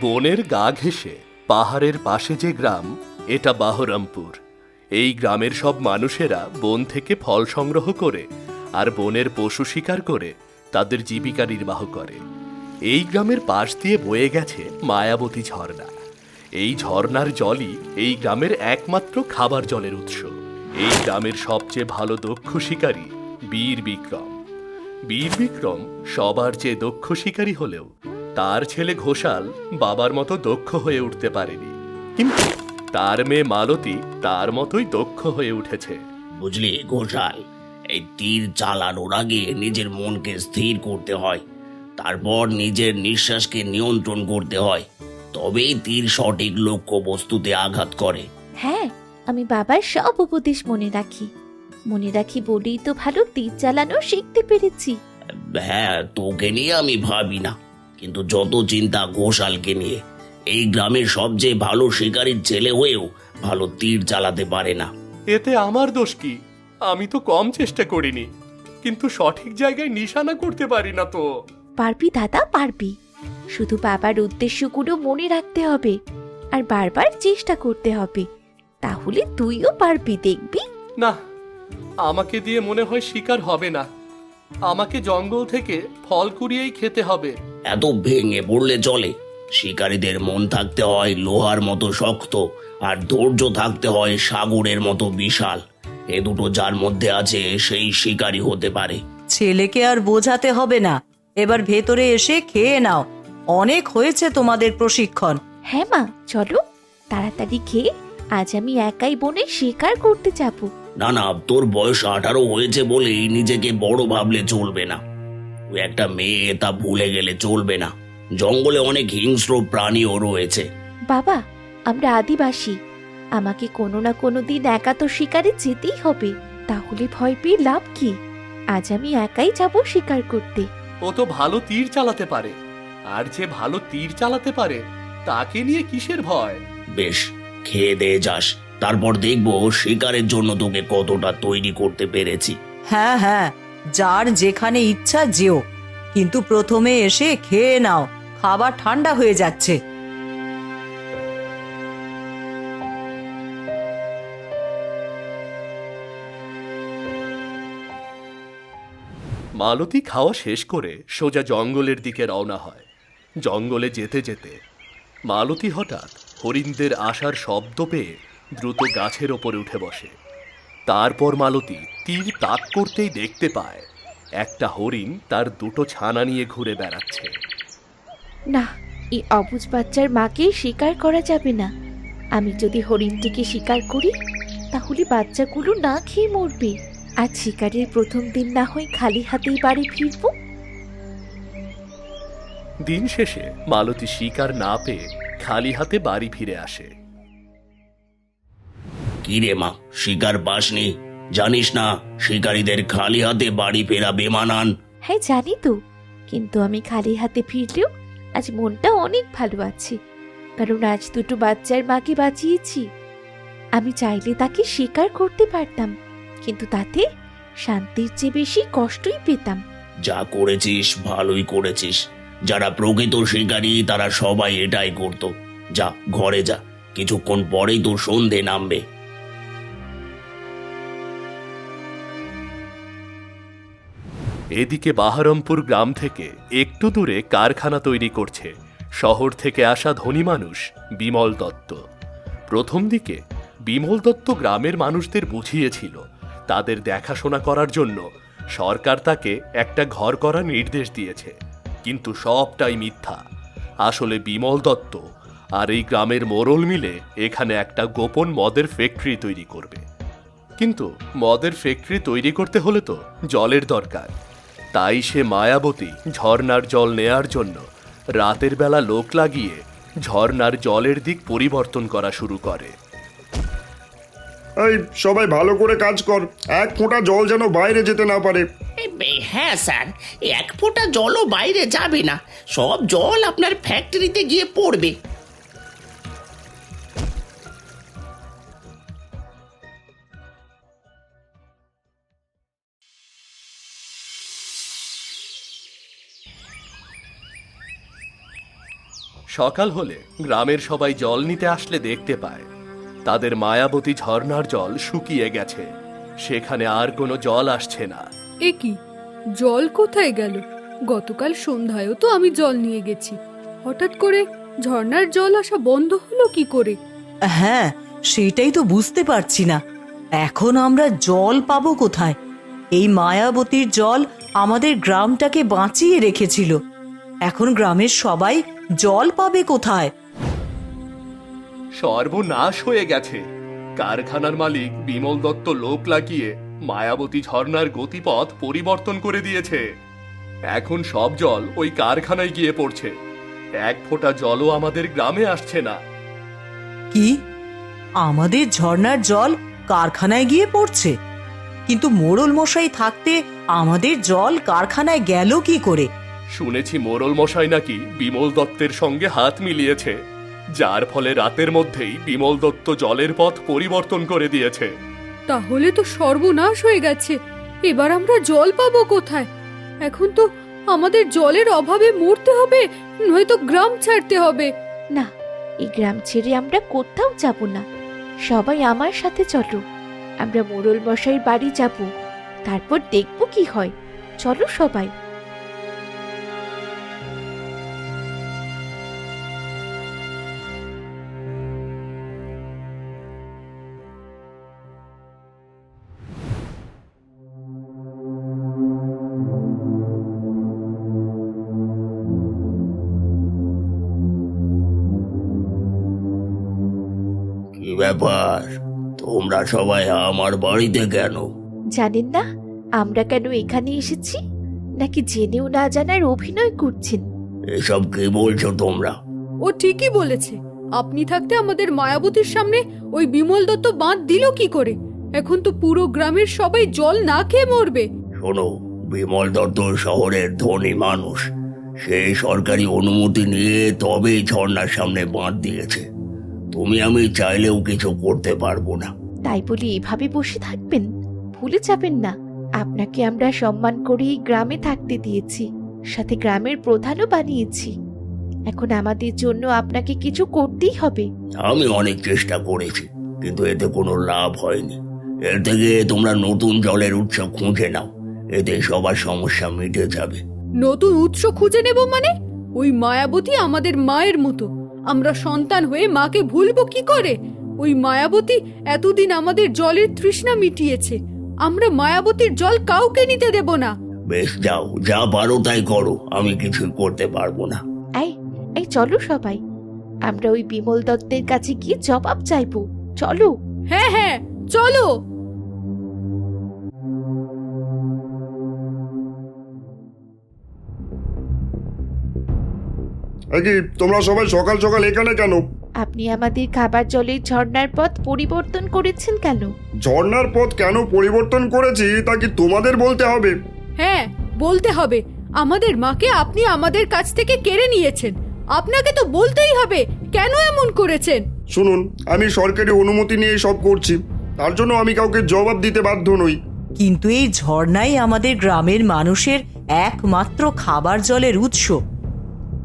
বনের গা ঘেঁষে পাহাড়ের পাশে যে গ্রাম, এটা বাহরামপুর। এই গ্রামের সব মানুষেরা বন থেকে ফল সংগ্রহ করে আর বনের পশু শিকার করে তাদের জীবিকা নির্বাহ করে। এই গ্রামের পাশ দিয়ে বয়ে গেছে মায়াবতী ঝর্ণা। এই ঝর্ণার জলই এই গ্রামের একমাত্র খাবার জলের উৎস। এই গ্রামের সবচেয়ে ভালো দক্ষ শিকারী বীর বিক্রম। বীর বিক্রম সবার চেয়ে দক্ষ শিকারী হলেও তার ছেলে ঘোষাল বাবার মতো দক্ষ হয়ে উঠতে পারেনি। কিন্তু তার মেয়ে মালতী তার মতোই দক্ষ হয়ে উঠেছে। বুঝলি ঘোষাল এই তীর চালানোর আগে নিজের মনকে স্থির করতে হয় তারপর নিজের নিঃশ্বাসকে নিয়ন্ত্রণ করতে হয় তবেই তীর সঠিক লক্ষ্য বস্তুতে আঘাত করে। হ্যাঁ আমি বাবার সব উপদেশ মনে রাখি। মনে রাখি বলেই তো ভালো তীর চালানো শিখতে পেরেছি। হ্যাঁ তোকে নিয়ে আমি ভাবি না। কিন্তু যত চিন্তা ঘোষালকে নিয়ে এই গ্রামের সবচেয়ে ভালো শিকারীর ছেলে হয়েও ভালো তীর চালাতে পারে না। এতে আমার দোষ কি? আমি তো কম চেষ্টা করিনি কিন্তু সঠিক জায়গায় নিশানা করতে পারি না তো। পারবি দাদা পারবি। শুধু বাবার উদ্দেশ্যগুলো মনে রাখতে হবে আর বারবার চেষ্টা করতে হবে। তাহলে তুইও পারবি দেখবি। না আমাকে দিয়ে মনে হয় শিকার হবে না। আমাকে জঙ্গল থেকে ফল কুড়িয়েই খেতে হবে। এত ভেঙে পড়লে চলে। শিকারীদের মন থাকতে হয় লোহার মতো শক্ত আর ধৈর্য থাকতে হয় সাগরের মতো বিশাল। এ দুটো যার মধ্যে আছে সেই শিকারী হতে পারে। ছেলেকে আর বোঝাতে হবে না। এবার ভেতরে এসে খেয়ে নাও। অনেক হয়েছে তোমাদের প্রশিক্ষণ। হ্যাঁ মা চলো। তাড়াতাড়ি খেয়ে আজ আমি একাই বনে শিকার করতে যাব। না না তোর বয়স আঠারো হয়েছে বলেই নিজেকে বড় ভাবলে চলবে না। তুই একটা মেয়ে তা ভুলে গেলে চলবে না। জঙ্গলে অনেক হিংস্র প্রাণীও রয়েছে। বাবা আমরা আদিবাসী। আমাকে কোনো না কোনো দিন একা তো শিকারে যেতেই হবে। তাহলে ভয় পেয়ে লাভ কি? আজ আমি একাই যাব শিকার করতে। ও তো ভালো তীর চালাতে পারে। আর যে ভালো তীর চালাতে পারে তাকে নিয়ে কিসের ভয়? বেশ খেয়ে দিয়ে যাস। তারপর দেখব শিকারের জন্য তোকে কতটা তৈরি করতে পেরেছি। হ্যাঁ হ্যাঁ যার যেখানে ইচ্ছা যেও। কিন্তু প্রথমে এসে খেয়ে নাও খাবার ঠান্ডা হয়ে যাচ্ছে। মালতী খাওয়া শেষ করে সোজা জঙ্গলের দিকে রওনা হয়। জঙ্গলে যেতে যেতে মালতী হঠাৎ হরিণদের আসার শব্দ পেয়ে দ্রুত গাছের ওপরে উঠে বসে। তারপর মালতী তীর তাক করতেই দেখতে পায় একটা হরিণ তার দুটো ছানা নিয়ে ঘুরে বেড়াচ্ছে। না এই অবুজ বাচ্চার মাকে শিকার করা যাবে না। আমি যদি হরিণটিকে শিকার করি তাহলে বাচ্চাগুলো না খেয়ে মরবে। আজ শিকারের প্রথম দিন না হয় খালি হাতেই বাড়ি ফিরবো। দিন শেষে মালতী শিকার না পেয়ে খালি হাতে বাড়ি ফিরে আসে। কিরে মা শিকার পাসনি? জানিস না শিকারীদের খালি হাতে বাড়ি ফেরা বেমানান হ্যাঁ জানি তো। কিন্তু আমি খালি হাতে ফিরলেও আজ মনটা অনেক ভালো আছে। কারণ আজ দুটো বাচ্চার মাকে বাঁচিয়েছি। আমি চাইলে তাকে স্বীকার করতে পারতাম কিন্তু তাতে শান্তির চেয়ে বেশি কষ্টই পেতাম। যা করেছিস ভালোই করেছিস। যারা প্রকৃত শিকারী তারা সবাই এটাই করত। যা ঘরে যা। কিছুক্ষণ পরেই তোর সন্ধে নামবে। এদিকে বাহারমপুর গ্রাম থেকে একটু দূরে কারখানা তৈরি করছে। শহর থেকে আসা ধনী মানুষ, বিমল দত্ত। প্রথম দিকে বিমল দত্ত গ্রামের মানুষদের বুঝিয়েছিল, তাদের দেখাশোনা করার জন্য সরকার তাকে একটা ঘর করার নির্দেশ দিয়েছে। কিন্তু সবটাই মিথ্যা। আসলে বিমল দত্ত আর এই গ্রামের মোরল মিলে এখানে একটা গোপন মদের ফ্যাক্টরি তৈরি করবে। কিন্তু মদের ফ্যাক্টরি তৈরি করতে হলে তো জলের দরকার। তাই সে মায়াবতী ঝর্নার জল নেয়ার জন্য রাতের বেলা লোক লাগিয়ে ঝর্নার জলের দিক পরিবর্তন করা শুরু করে। এই সবাই ভালো করে কাজ কর। এক ফোঁটা জল যেন বাইরে যেতে না পারে। এ, হ্যাঁ স্যার। এক ফোঁটা জলও বাইরে যাবে না। সব জল আপনার ফ্যাক্টরিতে গিয়ে পড়বে। সকাল হলে গ্রামের সবাই জল নিতে আসলে দেখতে পায়। তাদের মায়াবতী ঝর্ণার জল শুকিয়ে গেছে। সেখানে আর কোনো জল আসছে না। এ কি? জল কোথায় গেল? গতকাল সন্ধ্যায়ও তো আমি জল নিয়ে গেছি। হঠাৎ করে ঝর্ণার জল আসা বন্ধ হলো কি করে? হ্যাঁ সেটাই তো বুঝতে পারছি না। এখন আমরা জল পাবো কোথায়? এই মায়াবতীর জল আমাদের গ্রামটাকে বাঁচিয়ে রেখেছিল। এখন গ্রামের সবাই জল পাবে কোথায়? সর্বনাশ হয়ে গেছে। কারখানার মালিক বিমল দত্ত লোক লাগিয়ে মায়াবতী ঝর্ণার গতিপথ পরিবর্তন করে দিয়েছে। এখন সব জল ওই কারখানায় গিয়ে পড়ছে। এক ফোঁটা জলও আমাদের গ্রামে আসছে না। কি? আমাদের ঝর্ণার জল কারখানায় গিয়ে পড়ছে? কিন্তু মোড়ল মশাই থাকতে আমাদের জল কারখানায় গেল কি করে? শুনেছি মোরল মশাই নাকি বিমল দত্তের সঙ্গে হাত মিলিয়েছে যার ফলে রাতের মধ্যেই বিমল দত্ত জলের পথ পরিবর্তন করে দিয়েছে। তাহলে তো সর্বনাশ হয়ে গেছে। এবার আমরা জল পাবো কোথায়? এখন তো আমাদের জলের অভাবে মরতে হবে নয়তো গ্রাম ছাড়তে হবে। না এই গ্রাম ছেড়ে আমরা কোথাও যাব না। সবাই আমার সাথে চলো। আমরা মোড়ল মশাইয়ের বাড়ি যাব। তারপর দেখব কি হয়। চলো সবাই। ব্যাপার? তোমরা সবাই আমার বাড়িতে কেন? জানেন না আমরা কেন এখানে এসেছি? নাকি জেনেও না জানার অভিনয় করছেন? এসব কি বলছো তোমরা? ও ঠিকই বলেছে। আপনি থাকতে আমাদের মায়াবতীর সামনে ওই বিমল দত্ত বাঁধ দিল কি করে? এখন তো পুরো গ্রামের সবাই জল না খেয়ে মরবে। শোনো বিমল দত্ত শহরের ধনী মানুষ। সেই সরকারি অনুমতি নিয়ে তবেই ঝর্ণার সামনে বাঁধ দিয়েছে। তুমি আমি চাইলেও কিছু করতে পারব না। তাই বলে এভাবে বসে থাকবেন? ভুলে যাবেন না। আপনাকে আমরা সম্মান করে এই গ্রামে থাকতে দিয়েছি। সাথে গ্রামের প্রধানও বানিয়েছি। এখন আমাদের জন্য আপনাকে কিছু করতেই হবে। আমি অনেক চেষ্টা করেছি কিন্তু এতে কোনো লাভ হয়নি। এর থেকে তোমরা নতুন জলের উৎস খুঁজে নাও। এতে সবার সমস্যা মিটে যাবে। নতুন উৎস খুঁজে নেব মানে? ওই মায়াবতী আমাদের মায়ের মতো। আমরা সন্তান হয়ে মাকে ভুলবো কি করে? ওই মায়াবতী এতদিন আমাদের জলের তৃষ্ণা মিটিয়েছে। আমরা মায়াবতীর জল কাউকে নিতে দেব না। বেশ যাও যা পারো তাই করো। আমি কিছু করতে পারব না। এই এই চলো সবাই। আমরা ওই বিমল দত্তের কাছে গিয়ে জবাব চাইব। চলো। হ্যাঁ হ্যাঁ চলো। কি তোমরা সবাই সকাল সকাল এখানে কেন? আপনি আমাদের খাবার জলের ঝর্ণার পথ পরিবর্তন করেছেন কেন? ঝর্ণার পথ কেন পরিবর্তন করেছি তা কি তোমাদের বলতে হবে? হ্যাঁ বলতে হবে। আমাদের মাকে আপনি আমাদের কাছ থেকে কেড়ে নিয়েছেন। আপনাকে তো বলতেই হবে কেন এমন করেছেন? শুনুন আমি সরকারি অনুমতি নিয়ে সব করছি। তার জন্য আমি কাউকে জবাব দিতে বাধ্য নই। কিন্তু এই ঝর্ণাই আমাদের গ্রামের মানুষের একমাত্র খাবার জলের উৎস।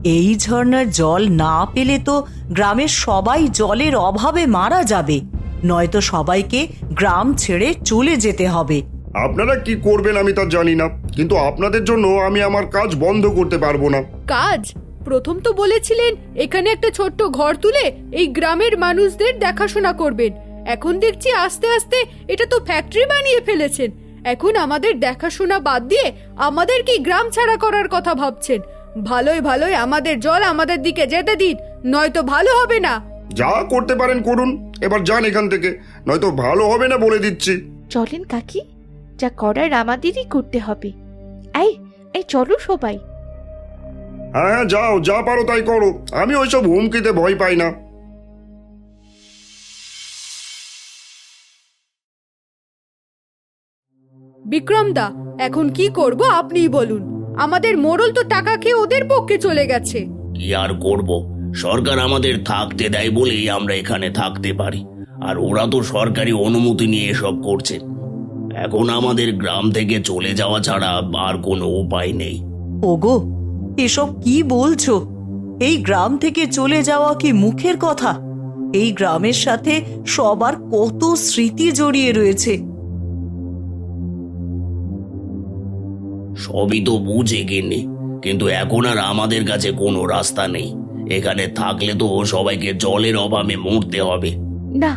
এই ঝর্ণার জল না পেলে তো গ্রামের সবাই জলের অভাবে মারা যাবে। নয়তো সবাইকে গ্রাম ছেড়ে চলে যেতে হবে। আপনারা কি করবেন আমি তা জানি না কিন্তু আপনাদের জন্য আমি আমার কাজ বন্ধ করতে পারব না। কাজ? প্রথম তো বলেছিলেন এখানে একটা ছোট্ট ঘর তুলে এই গ্রামের মানুষদের দেখাশোনা করবেন। এখন দেখছি আস্তে আস্তে এটা তো ফ্যাক্টরি বানিয়ে ফেলেছেন। এখন আমাদের দেখাশোনা বাদ দিয়ে আমাদেরকে গ্রাম ছাড়া করার কথা ভাবছেন। ভালোই ভালোই আমাদের জল আমাদের দিকে যেতে দিন নয়তো ভালো হবে না। যা করতে পারেন করুন এবার যান এখান থেকে নয়তো ভালো হবে না বলে দিচ্ছি। চলেন কাকি যা করার আমাদেরই করতে হবে। এই এই চলো সবাই। হ্যাঁ হ্যাঁ যাও যা পারো তাই করো আমি ওইসব হুমকিতে ভয় পাই না। বিক্রম দা এখন কি করব আপনিই বলুন। আমাদের মোড়ল তো টাকা খেয়ে ওদের পক্ষে চলে গেছে। কি আর করব? সরকার আমাদের থাকতে দেয় বলেই আমরা এখানে থাকতে পারি। আর ওরা তো সরকারি অনুমতি নিয়ে এসব করছে। এখন আমাদের গ্রাম থেকে চলে যাওয়া ছাড়া আর কোনো উপায় নেই। ওগো এসব কি বলছো? এই গ্রাম থেকে চলে যাওয়া কি মুখের কথা? এই গ্রামের সাথে সবার কত স্মৃতি জড়িয়ে রয়েছে। সবই তো বুঝে গিন্নি। কিন্তু এখন আর আমাদের কাছে কোনো রাস্তা নেই। এখানে থাকলে তো সবাইকে জলের অভাবে মরতে হবে। না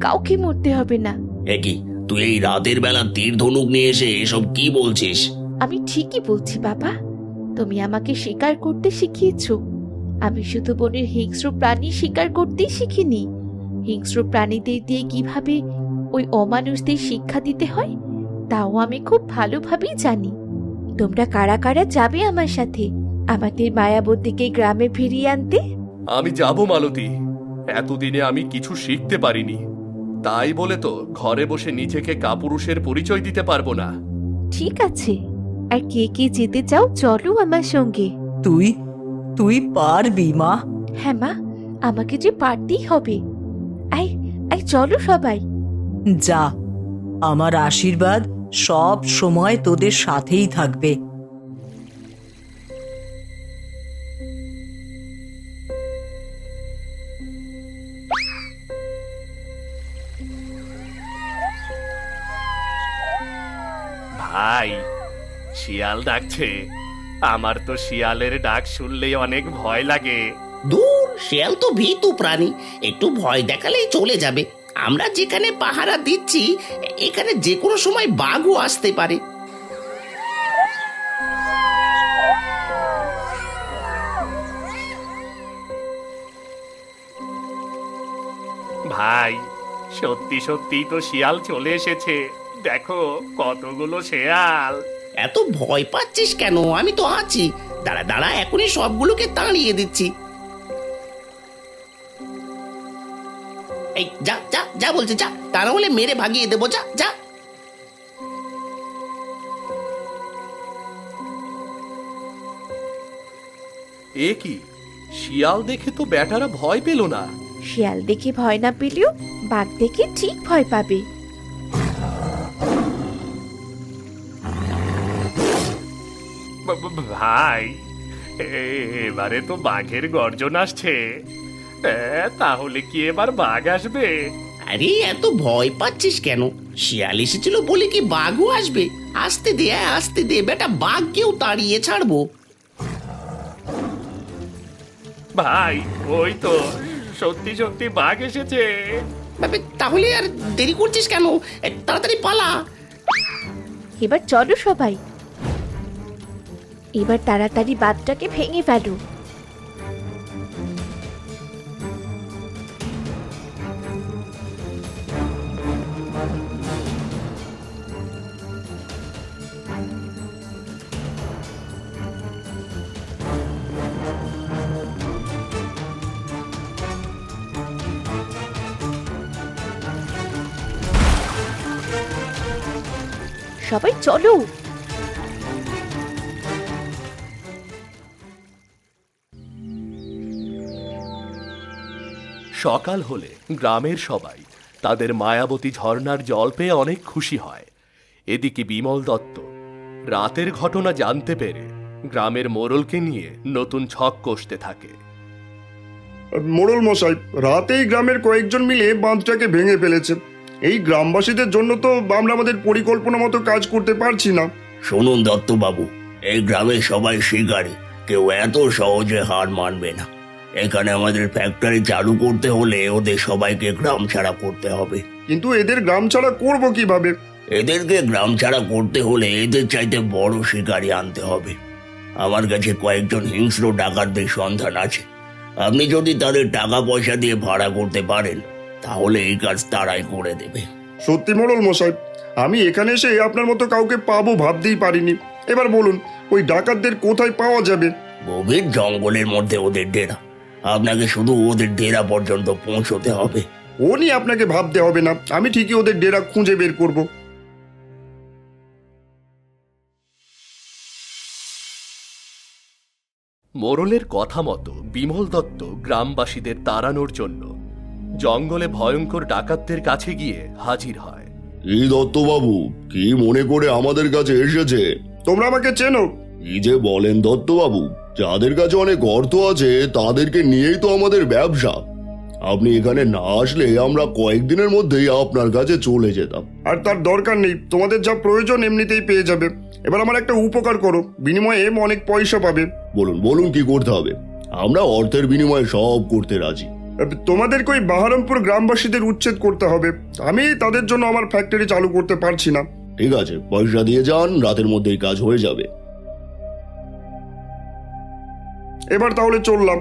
কাউকে মরতে হবে না। একই তুই এই রাতের বেলা তীর ধনুক নিয়ে এসে এসব কি বলছিস? আমি ঠিকই বলছি বাবা। তুমি আমাকে শিকার করতে শিখিয়েছো। আমি শুধু বনের হিংস্র প্রাণী শিকার করতেই শিখিনি। হিংস্র প্রাণীদের দিয়ে কীভাবে ওই অমানুষদের শিক্ষা দিতে হয় তাও আমি খুব ভালোভাবেই জানি। তোমরা কারা কারা যাবে আমার সাথে? আমাদের মায়াবতীকে গ্রামে ফিরিয়ে আনতে? আমি যাব মালতী। এতদিনে আমি কিছু শিখতে পারিনি। তাই বলে তো ঘরে বসে নিজেকে কাপুরুষের পরিচয় দিতে পারব না। ঠিক আছে। আর কে কে যেতে চাও চলো আমার সঙ্গে। তুই? তুই পারবি মা। হ্যাঁ মা আমাকে যে পারতেই হবে। আই আই চলো সবাই। যা আমার আশীর্বাদ সব সময় তোদের সাথেই থাকবে। ভাই শিয়াল ডাকছে। আমার তো শিয়ালের ডাক শুনলেই অনেক ভয় লাগে। দূর শেয়াল তো ভীতু প্রাণী। একটু ভয় দেখালেই চলে যাবে। আমরা যেখানে পাহারা দিচ্ছি এখানে যে কোনো সময় বাঘও আসতে পারে। ভাই সত্যি সত্যি তো শিয়াল চলে এসেছে। দেখো কতগুলো শিয়াল। এত ভয় পাচ্ছিস কেন? আমি তো আছি। দাঁড়া দাঁড়া এখনই সবগুলোকে তাড়িয়ে দিচ্ছি। এই যা যা যা বলছে যা। তা না হলে মেরে ভাগিয়ে দেবো যা যা। এ কি? শিয়াল দেখে তো ব্যাটারা ভয় পেল না। শিয়াল দেখে ভয় না পেলেও বাঘ দেখে ঠিক ভয় পাবে। ভাই এবারে তো বাঘের গর্জন আসছে। তাহলে কি এবার বাঘ আসবে? আরে এত ভয় পাচ্ছিস কেন? শিয়াল এসেছিল বলে কি বাঘও আসবে? আসতে দে আয়, আসতে দে বেটা বাঘকেও তাড়িয়ে ছাড়বো। ভাই ওই তো সত্যি সত্যি বাঘ এসেছে। বাবে, তাহলে আর দেরি করছিস কেন? এ, তাড়াতাড়ি পালা। এবার চলো সবাই। এবার তাড়াতাড়ি বাদটাকে ভেঙে ফেলো। সবাই চলো। সকাল হলে গ্রামের সবাই তাদের মায়াবতী ঝর্ণার জল পেয়ে অনেক খুশি হয়। এদিকে বিমল দত্ত রাতের ঘটনা জানতে পেরে গ্রামের মোড়লকে নিয়ে নতুন ছক কষতে থাকে। মোড়ল মশাই রাতেই গ্রামের কয়েকজন মিলে বাঁধটাকে ভেঙে ফেলেছে। এই গ্রামবাসীদের জন্য তো আমরা আমাদের পরিকল্পনা মতো কাজ করতে পারছি না। শুনুন দত্তবাবু এই গ্রামের সবাই শিকারী কেউ এত সহজে হার মানবে না। এখানে আমাদের ফ্যাক্টরি চালু করতে হলে ওদের সবাইকে গ্রাম ছাড়া করতে হবে। কিন্তু এদের গ্রাম ছাড়া করব কীভাবে? এদেরকে গ্রাম ছাড়া করতে হলে এদের চাইতে বড় শিকারী আনতে হবে। আমার কাছে কয়েকজন হিংস্র ডাকাতদের সন্ধান আছে। আপনি যদি তাদের টাকা পয়সা দিয়ে ভাড়া করতে পারেন তাহলে এই কাজ তারাই করে দেবে। সত্যি মোড়ল মশাই আমি এখানে এসে আপনার মতো কাউকে পাবো ভাবতেই পারিনি। এবার বলুন ওই ডাকাতদের কোথায় পাওয়া যাবে? গভীর জঙ্গলের মধ্যে ওদের ডেরা। আপনাকে শুধু ওদের ডেরা পর্যন্ত পৌঁছতে হবে। ও নিয়ে আপনাকে ভাবতে হবে না আমি ঠিকই ওদের ডেরা খুঁজে বের করব। মোড়লের কথা মতো বিমল দত্ত গ্রামবাসীদের তাড়ানোর জন্য জঙ্গলে ভয়ঙ্কর ডাকাতদের কাছে গিয়ে হাজির হয়। কি দত্তবাবু কি মনে করে আমাদের কাছে এসেছে? তোমরা আমাকে চেনো। কি যে বলেন দত্তবাবু যাদের কাছে অনেক অর্থ আছে তাদেরকে নিয়েই তো আমাদের ব্যবসা। আপনি এখানে না আসলে আমরা কয়েকদিনের মধ্যেই আপনার কাছে চলে যেতাম। আর তার দরকার নেই তোমাদের যা প্রয়োজন এমনিতেই পেয়ে যাবে। এবার আমার একটা উপকার করো বিনিময়ে অনেক পয়সা পাবে। বলুন বলুন কি করতে হবে? আমরা অর্থের বিনিময়ে সব করতে রাজি। তোমাদেরকে ওই বাহারামপুর গ্রামবাসীদের উচ্ছেদ করতে হবে। আমি তাদের জন্য আমার ফ্যাক্টরি চালু করতে পারছি না। ঠিক আছে পয়সা দিয়ে যান রাতের মধ্যেই কাজ হয়ে যাবে। এবার তাহলে চললাম।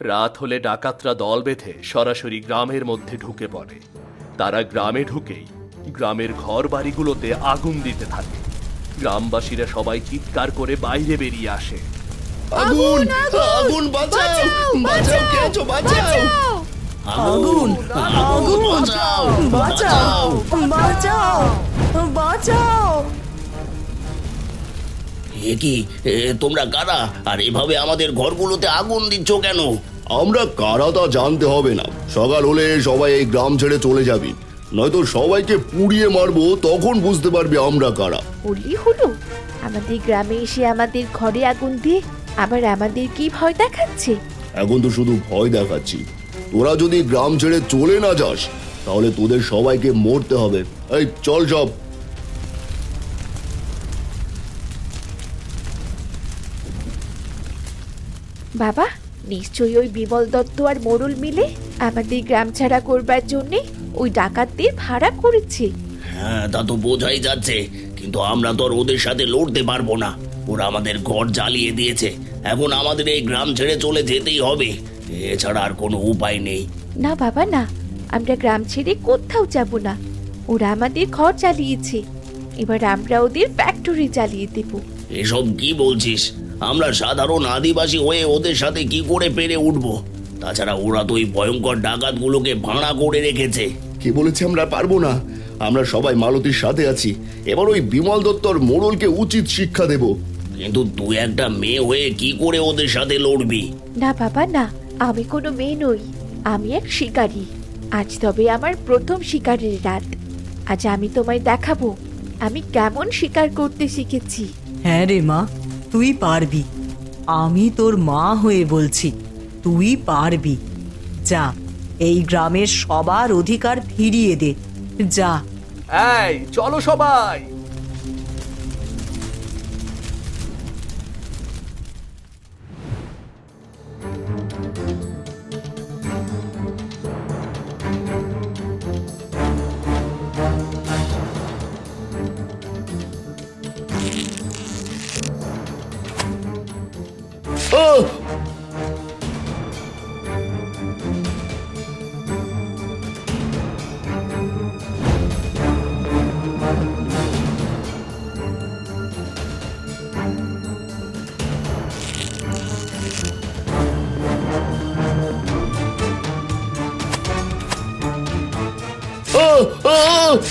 রাত হলে ডাকাতরা দল বেঁধে সরাসরি গ্রামের মধ্যে ঢুকে পড়ে। তারা গ্রামে ঢুকেই গ্রামের ঘর বাড়িগুলোতে আগুন দিতে থাকে। গ্রামবাসীরা সবাই চিৎকার করে বাইরে বেরিয়ে আসে। আগুন! আগুন বাঁচাও! বাঁচাও কে আছো? বাঁচাও! আগুন! আগুন বাঁচাও! বাঁচাও! বাঁচাও! এ কি? এ, তোমরা কারা? আর এভাবে আমাদের ঘরগুলোতে আগুন দিচ্ছ কেন? আমরা কারা তা জানতে হবে না। সকাল হলে সবাই এই গ্রাম ছেড়ে চলে যাবি। নয়তো সবাইকে পুড়িয়ে মারবো তখন বুঝতে পারবে আমরা কারা। বললি হলো আমাদের গ্রামে এসে আমাদের ঘরে আগুন দিয়ে আবার আমাদের কি ভয় দেখাচ্ছে? এখন তো শুধু ভয় দেখাচ্ছি। তোরা যদি গ্রাম ছেড়ে চলে না যাস তাহলে তোদের সবাইকে মরতে হবে। এই চল সব। বাবা নিশ্চয়ই ওই বিমল দত্ত আর মোড়ল মিলে আমাদের গ্রাম ছাড়া করবার জন্যে ওই ডাকাতদের ভাড়া করেছে। হ্যাঁ তা তো বোঝাই যাচ্ছে। কিন্তু আমরা তো আর ওদের সাথে লড়তে পারব না। ওরা আমাদের ঘর জ্বালিয়ে দিয়েছে। এখন আমাদের এই গ্রাম ছেড়ে চলে যেতেই হবে। এছাড়া আর কোনো উপায় নেই। না বাবা না। আমরা গ্রাম ছেড়ে কোথাও যাব না। ওরা আমাদের ঘর চালিয়েছে এবার আমরা ওদের ফ্যাক্টরি চালিয়ে দেবো। এসব কি বলছিস? আমরা সাধারণ আদিবাসী হয়ে ওদের সাথে কি করে পেরে উঠব? তাছাড়া ওরা তো ওই ভয়ঙ্কর ডাকাতগুলোকে ভাড়া করে রেখেছে। কে বলেছে আমরা পারব না? আমরা সবাই মালতীর সাথে আছি। এবার ওই বিমল দত্তর মোড়লকে উচিত শিক্ষা দেব। কিন্তু তুই একটা মেয়ে হয়ে কি করে ওদের সাথে লড়বি? না বাবা না। আমি কোনো মেয়ে নই। আমি এক শিকারী। আজ তবে আমার প্রথম শিকারের রাত। আজ আমি তোমায় দেখাবো। আমি কেমন শিকার করতে শিখেছি। হ্যাঁ রে মা তুই পারবি। আমি তোর মা হয়ে বলছি, তুই পারবি। যা, এই গ্রামের সবার অধিকার ফিরিয়ে দে। যা। চলো সবাই।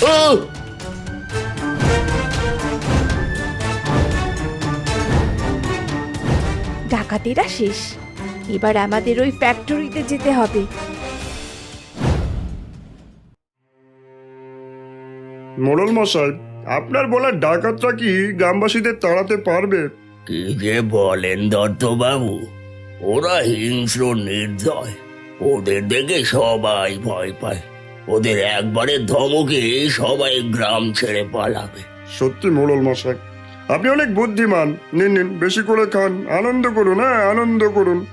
ডাকাতেরা শেষ। এবার আমাদের ওই ফ্যাক্টরিতে যেতে হবে। মোড়ল মশাই আপনার বলা ডাকাতরা কি গ্রামবাসীদের তাড়াতে পারবে? কি যে বলেন দত্তবাবু ওরা হিংস্র নির্দয়। ওদের দেখে সবাই ভয় পায়। ওদের একবারে ধমকে সবাই গ্রাম ছেড়ে পালাবে। সত্যি মোড়ল মশাই, আপনি অনেক বুদ্ধিমান। নিন নিন, বেশি করে খান। আনন্দ করুন হ্যাঁ আনন্দ করুন।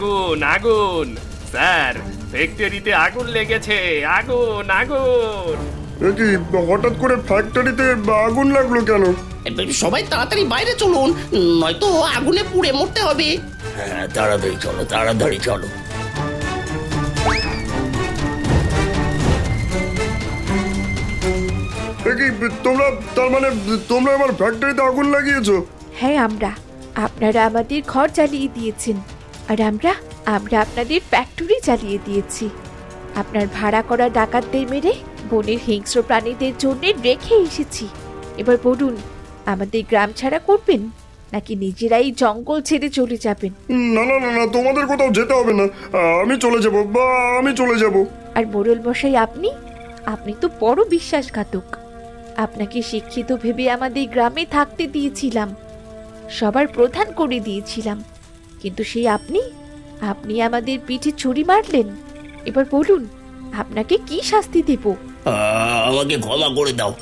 আগুন আগুন। স্যার ফ্যাক্টরিতে আগুন লেগেছে। আগুন আগুন। এ কি হঠাৎ করে ফ্যাক্টরিতে আগুন লাগল কেন? সবাই তাড়াতাড়ি বাইরে চলুন নয়তো আগুনে পুড়ে মরতে হবে। হ্যাঁ তাড়াতাড়ি চলো তাড়াতাড়ি চলো। এ কি তোমরা তার মানে তোমরা আমার ফ্যাক্টরিতে আগুন লাগিয়েছো? হ্যাঁ আমরা। আপনারা আমাদের ঘর জ্বালিয়ে দিয়েছেন। আর আমরা আমরা আপনাদের ফ্যাক্টরি চালিয়ে দিয়েছি। আপনার ভাড়া করা ডাকাতদের মেরে বনের হিংস্র প্রাণীদের জন্য রেখে এসেছি। এবার বলুন আমাদের গ্রাম ছাড়া করবেন নাকি নিজেরাই জঙ্গল ছেড়ে চলে যাবেন? না না না না তোমাদের কোথাও যেতে হবে না। আমি চলে যাব বা আমি চলে যাব। আর মোড়ল মশাই আপনি? আপনি তো বড় বিশ্বাসঘাতক। আপনাকে শিক্ষিত ভেবে আমাদের গ্রামে থাকতে দিয়েছিলাম। সবার প্রধান করে দিয়েছিলাম। কিন্তু সেই আপনি? আপনি আমাদের পিঠে ছুরি মারলেন। এবার বলুন আপনাকে কি শাস্তি দেব? আমাকে ক্ষমা করে দাও।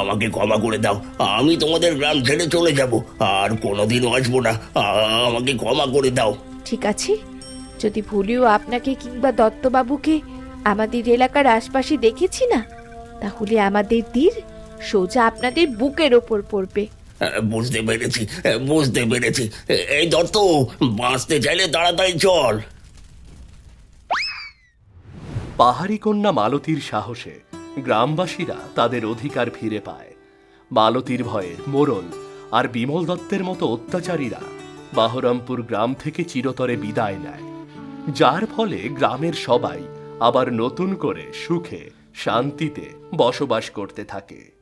আমাকে ক্ষমা করে দাও। আমি তোমাদের গ্রাম ছেড়ে চলে যাব। আর কোনোদিনও আসব না। আমাকে ক্ষমা করে দাও। ঠিক আছে। যদি ভুলেও আপনাকে কিংবা দত্তবাবুকে আমাদের এলাকার আশপাশে দেখেছি না তাহলে আমাদের তীর সোজা আপনাদের বুকের ওপর পড়বে। বুঝতে পেরেছি বুঝতে পেরেছি। এই দত্ত, বাঁচতে চাইলে তাড়াতাড়ি চল। পাহাড়ি কন্যা মালতীর সাহসে গ্রামবাসীরা তাদের অধিকার ফিরে পায়। মালতীর ভয়ে মোরল আর বিমল দত্তের মতো অত্যাচারীরা বাহরামপুর গ্রাম থেকে চিরতরে বিদায় নেয়। যার ফলে গ্রামের সবাই আবার নতুন করে সুখে, শান্তিতে বসবাস করতে থাকে।